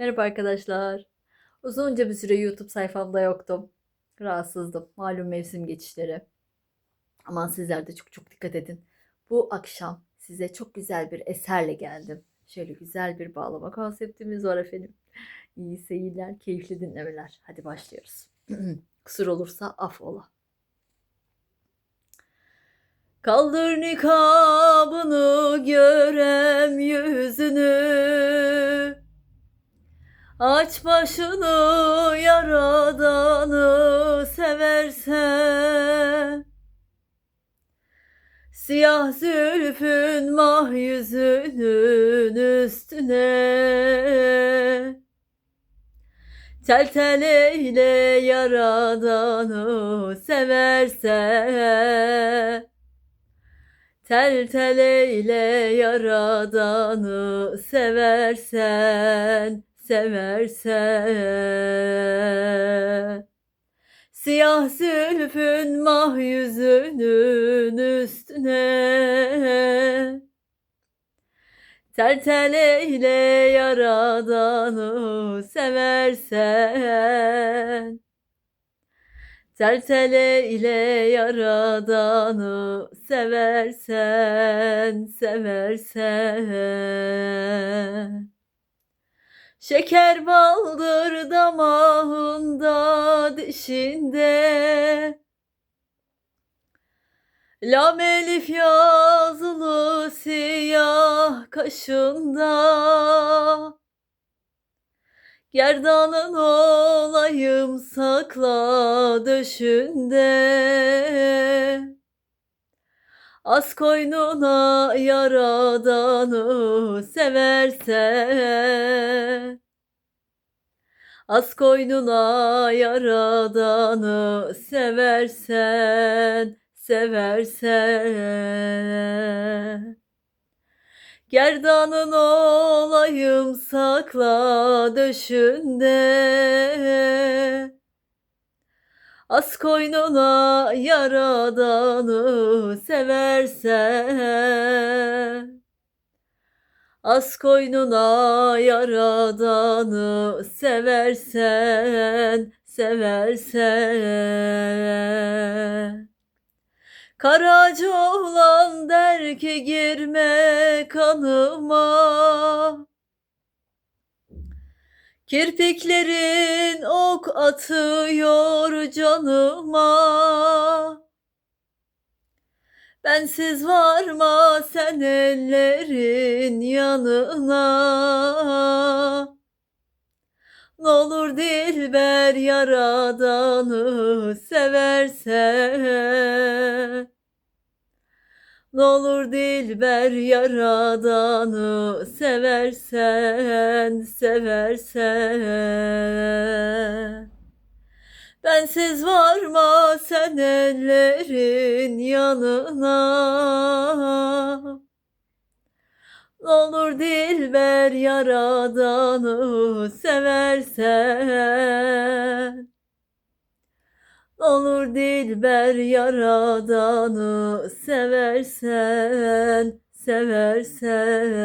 Merhaba arkadaşlar. Uzunca bir süre YouTube sayfamda yoktum. Rahatsızdım. Malum mevsim geçişleri. Aman sizler de çok çok dikkat edin. Bu akşam size çok güzel bir eserle geldim. Şöyle güzel bir bağlama konseptimiz var efendim. İyi seyirler, keyifli dinlemeler. Hadi başlıyoruz. Kusur olursa affola. Kaldır nikabını görem yüzünü. Aç başını yaradanı seversen. Siyah zülfün mah yüzünün üstüne. Tel tel eyle yaradanı seversen. Tel tel eyle yaradanı seversen seversen Siyah zülfün mah yüzünün üstüne Tel tel eyle yaradanı seversen Tel tel eyle yaradanı seversen seversen Şeker baldır damağında dişinde. Lam elif yazılı siyah kaşında. Gerdanın olayım sakla döşünde. Az koynuna yaradanı seversen Az koynuna yaradanı seversen seversen. Gerdanın olayım sakla döşünde. Az koynuna yaradanı seversen Az koynuna yaradanı seversen seversen. Karaca oğlan der ki girme kanıma. Kirpiklerin ok atıyor canıma Bensiz varma sen ellerin yanına. N'olur dilber yaradanı seversen N'olur dilber yaradanı seversen seversen Bensiz varma sen ellerin yanına N'olur dilber yaradanı seversen Olur dilber yaradanı seversen, seversen.